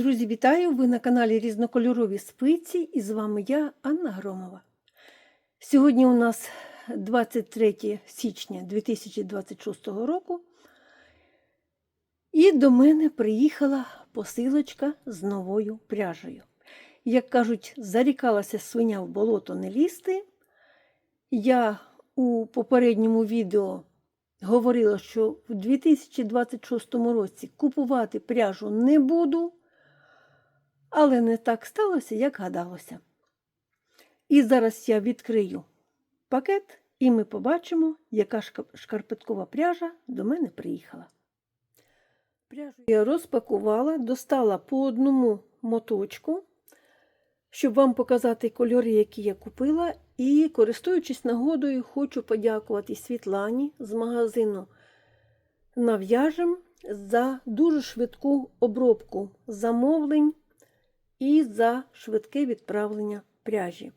Друзі, вітаю! Ви на каналі Різнокольорові спиці і з вами я, Анна Громова. Сьогодні у нас 23 січня 2026 року, і до мене приїхала посилочка з новою пряжею. Як кажуть, зарікалася свиня в болото не лізти. Я у попередньому відео говорила, що в 2026 році купувати пряжу не буду. Але не так сталося, як гадалося. І зараз я відкрию пакет, і ми побачимо, яка шкарпеткова пряжа до мене приїхала. Пряжу я розпакувала, достала по одному моточку, щоб вам показати кольори, які я купила. І, користуючись нагодою, хочу подякувати Світлані з магазину Нав'яжем за дуже швидку обробку замовлень і за швидке відправлення пряжі.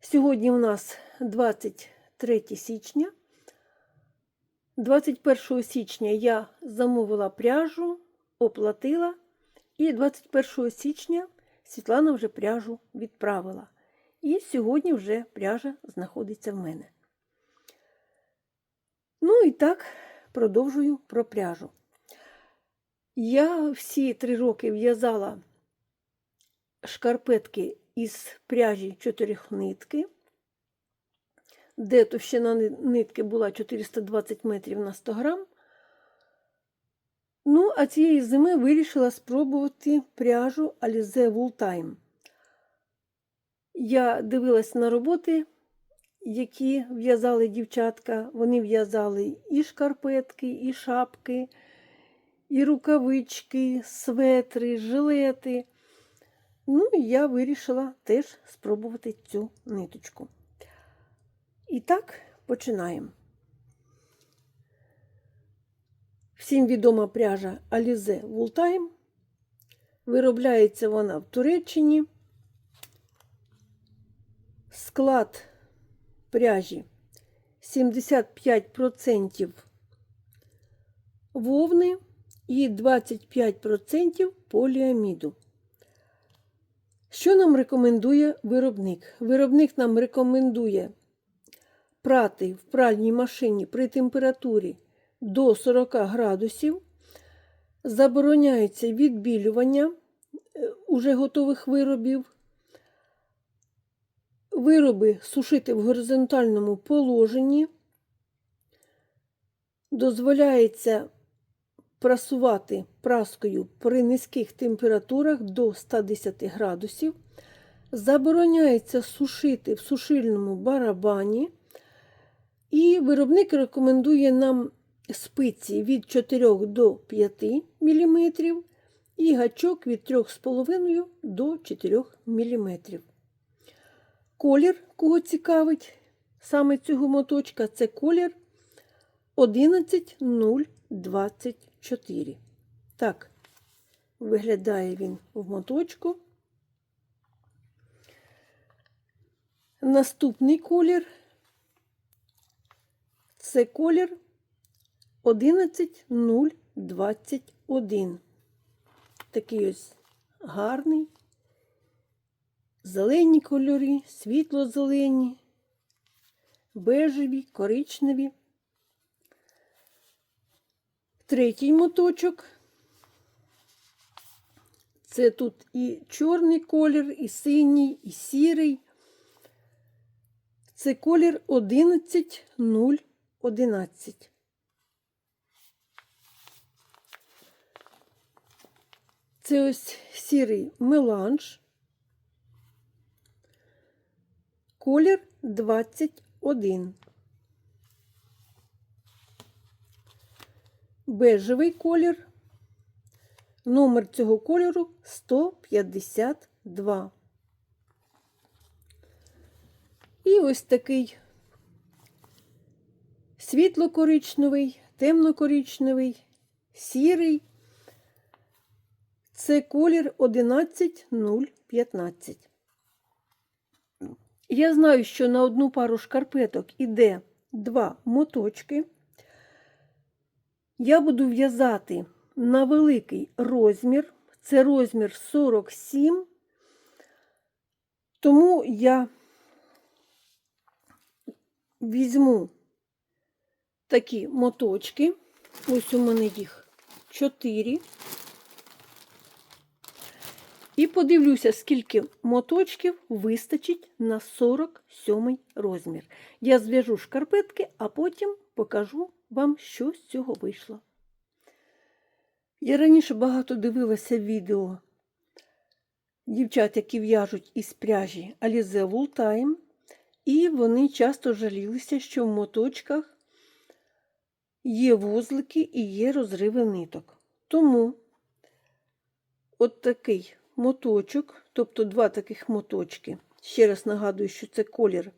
Сьогодні у нас 23 січня. 21 січня я замовила пряжу, оплатила, і 21 січня Світлана вже пряжу відправила. І сьогодні вже пряжа знаходиться в мене. Ну і так, продовжую про пряжу. Я всі три роки в'язала шкарпетки із пряжі чотирьохнитки, де товщина нитки була 420 метрів на 100 грам. Ну, а цієї зими вирішила спробувати пряжу Alize Wool Time. Я дивилась на роботи, які в'язали дівчатка. Вони в'язали і шкарпетки, і шапки, і рукавички, светри, жилети. Ну, і я вирішила теж спробувати цю ниточку. І так, починаємо. Всім відома пряжа Alize Wooltime. Виробляється вона в Туреччині. Склад пряжі 75% вовни і 25% поліаміду. Що нам рекомендує виробник? Виробник нам рекомендує прати в пральній машині при температурі до 40 градусів. Забороняється відбілювання уже готових виробів. Вироби сушити в горизонтальному положенні. Дозволяється прасувати праскою при низьких температурах до 110 градусів. Забороняється сушити в сушильному барабані. І виробник рекомендує нам спиці від 4 до 5 мм і гачок від 3,5 до 4 мм. Колір, кого цікавить саме цього моточка, це колір 11024. Так, виглядає він в моточку. Наступний колір це колір 11021. Такий ось гарний. Зелені кольори, світло-зелені, бежеві, коричневі. Третій моточок. Це тут і чорний колір, і синій, і сірий. Це колір 11011. Це ось сірий меланж. Колір 21. Бежевий колір. Номер цього кольору 152. І ось такий світло-коричневий, темно-коричневий, сірий. Це колір 11015. Я знаю, що на одну пару шкарпеток іде два моточки. Я буду в'язати на великий розмір. Це розмір 47. Тому я візьму такі моточки. Ось у мене їх 4. І подивлюся, скільки моточків вистачить на 47 розмір. Я зв'яжу шкарпетки, а потім покажу вам, що з цього вийшло. Я раніше багато дивилася відео дівчат, які в'яжуть із пряжі Alize Wool і вони часто жалілися, що в моточках є вузлики і є розриви ниток. Тому от такий моточок, тобто два таких моточки. Ще раз нагадую, що це колір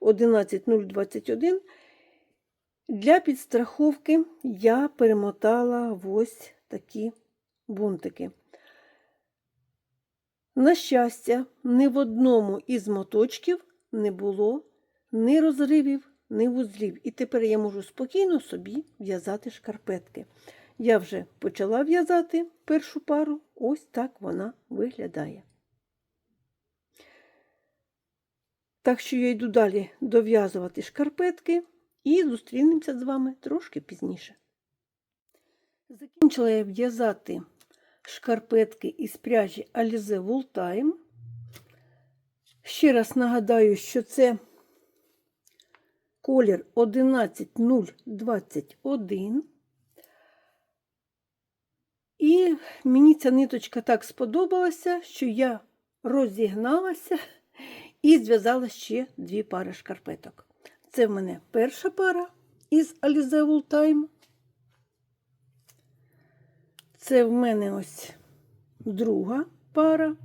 11021. Для підстраховки я перемотала ось такі бунтики. На щастя, ні в одному із моточків не було ні розривів, ні вузлів. І тепер я можу спокійно собі в'язати шкарпетки. Я вже почала в'язати першу пару, ось так вона виглядає. Так що я йду далі дов'язувати шкарпетки і зустрінемося з вами трошки пізніше. Закінчила я в'язати шкарпетки із пряжі Alize Wool Time. Ще раз нагадаю, що це колір 11021. І мені ця ниточка так сподобалася, що я розігналася і зв'язала ще дві пари шкарпеток. Це в мене перша пара із Alize Wool Time. Це в мене ось друга пара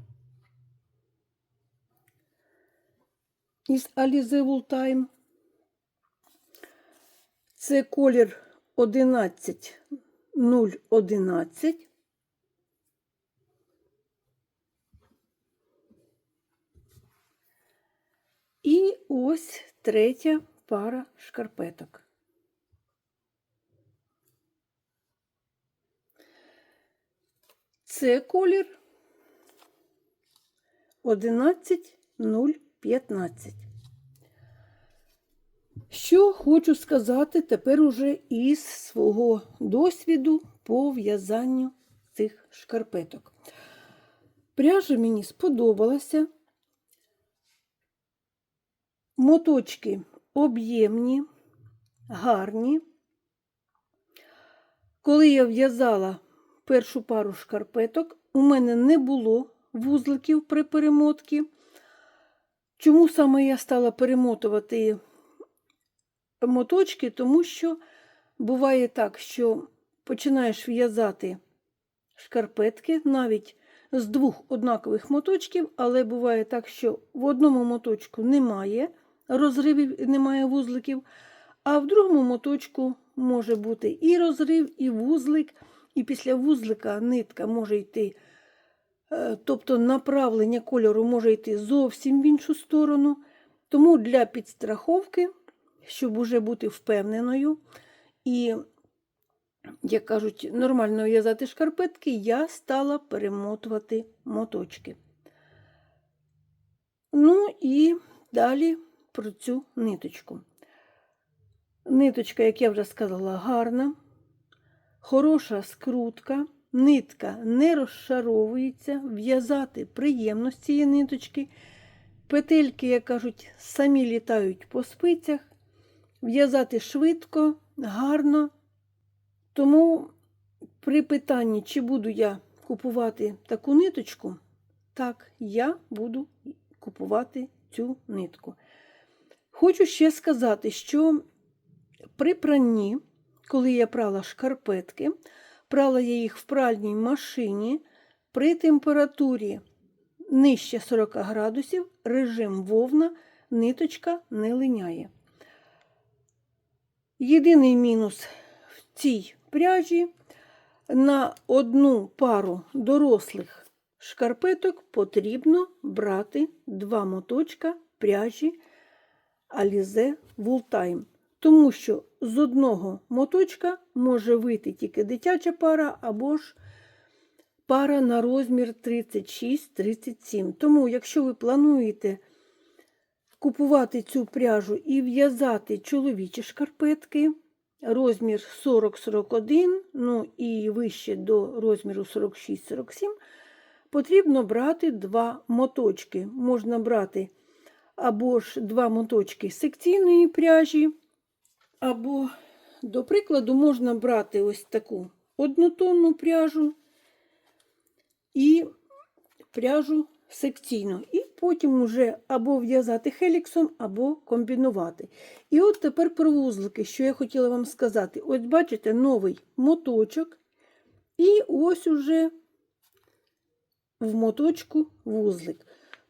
із Alize Wool Time. Це колір 11011. І ось третя пара шкарпеток. Це колір 11015. Що хочу сказати тепер уже із свого досвіду по в'язанню цих шкарпеток. Пряжа мені сподобалася. Моточки об'ємні, гарні. Коли я в'язала першу пару шкарпеток, у мене не було вузликів при перемотці. Чому саме я стала перемотувати моточки? Тому що буває так, що починаєш в'язати шкарпетки навіть з двох однакових моточків, але буває так, що в одному моточку немає розривів, немає вузликів, а в другому моточку може бути і розрив, і вузлик, і після вузлика нитка може йти, е, тобто направлення кольору може йти зовсім в іншу сторону. Тому для підстраховки, щоб уже бути впевненою і, як кажуть, нормально в'язати шкарпетки, я стала перемотувати моточки. Ну і далі про цю ниточку. Ниточка, як я вже сказала, гарна, хороша скрутка, нитка не розшаровується, в'язати приємно з цієї ниточки. Петельки, як кажуть, самі літають по спицях, в'язати швидко, гарно. Тому при питанні, чи буду я купувати таку ниточку, так, я буду купувати цю нитку. Хочу ще сказати, що при пранні, коли я прала шкарпетки, прала я їх в пральній машині при температурі нижче 40 градусів, режим вовна, ниточка не линяє. Єдиний мінус в цій пряжі на одну пару дорослих шкарпеток потрібно брати два моточка пряжі Wool Time. Тому що з одного моточка може вийти тільки дитяча пара або ж пара на розмір 36-37. Тому, якщо ви плануєте купувати цю пряжу і в'язати чоловічі шкарпетки, розмір 40-41, ну і вище до розміру 46-47, потрібно брати два моточки. Можна брати або ж два моточки секційної пряжі, або, до прикладу, можна брати ось таку однотонну пряжу і пряжу секційно. І потім вже або в'язати хеліксом, або комбінувати. І от тепер про вузлики, що я хотіла вам сказати. Ось бачите, новий моточок, і ось уже в моточку вузлик.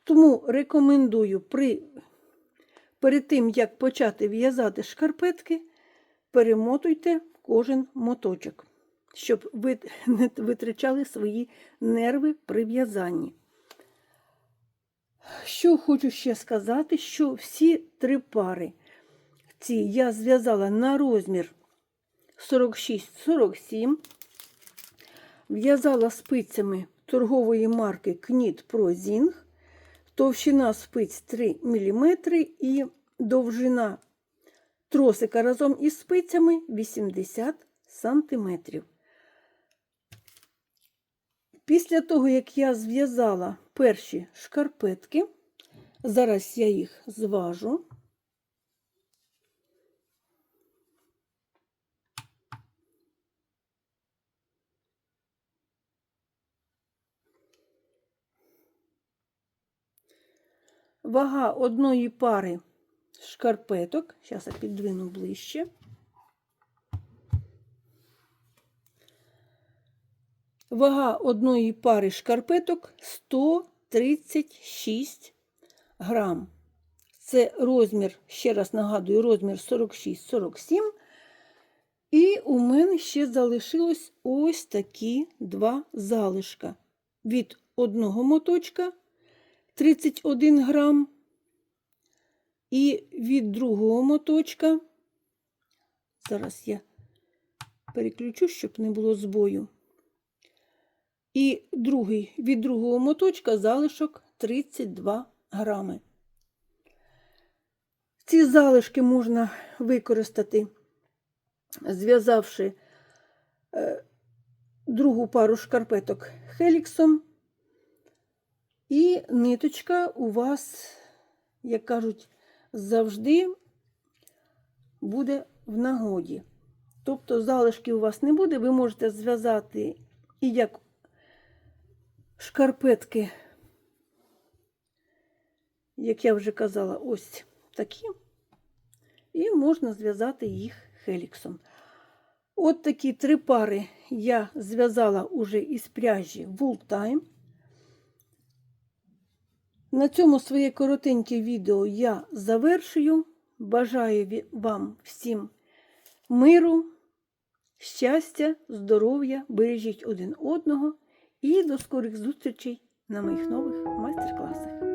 Тому рекомендую при, перед тим, як почати в'язати шкарпетки, перемотуйте кожен моточок, щоб ви не витрачали свої нерви при в'язанні. Що хочу ще сказати, що всі три пари ці я зв'язала на розмір 46-47, в'язала спицями торгової марки Knit Pro Zing, товщина спиць 3 мм і довжина тросика разом із спицями 80 см. Після того, як я зв'язала перші шкарпетки, зараз я їх зважу. Вага одної пари шкарпеток, зараз я підвину ближче. Вага одної пари шкарпеток 136 грам. Це розмір, ще раз нагадую, розмір 46-47. І у мене ще залишилось ось такі два залишка. Від одного моточка 31 грам. І від другого моточка, зараз я переключу, щоб не було збою. І другий, від другого моточка залишок 32 грами. Ці залишки можна використати, зв'язавши е, другу пару шкарпеток хеліксом. І ниточка у вас, як кажуть, завжди буде в нагоді. Тобто залишки у вас не буде, ви можете зв'язати і як шкарпетки, як я вже казала, ось такі, і можна зв'язати їх хеліксом. От такі три пари я зв'язала уже із пряжі Wool Time. На цьому своє коротеньке відео я завершую. Бажаю вам всім миру, щастя, здоров'я, бережіть один одного і до скорих зустрічей на моїх нових майстер-класах.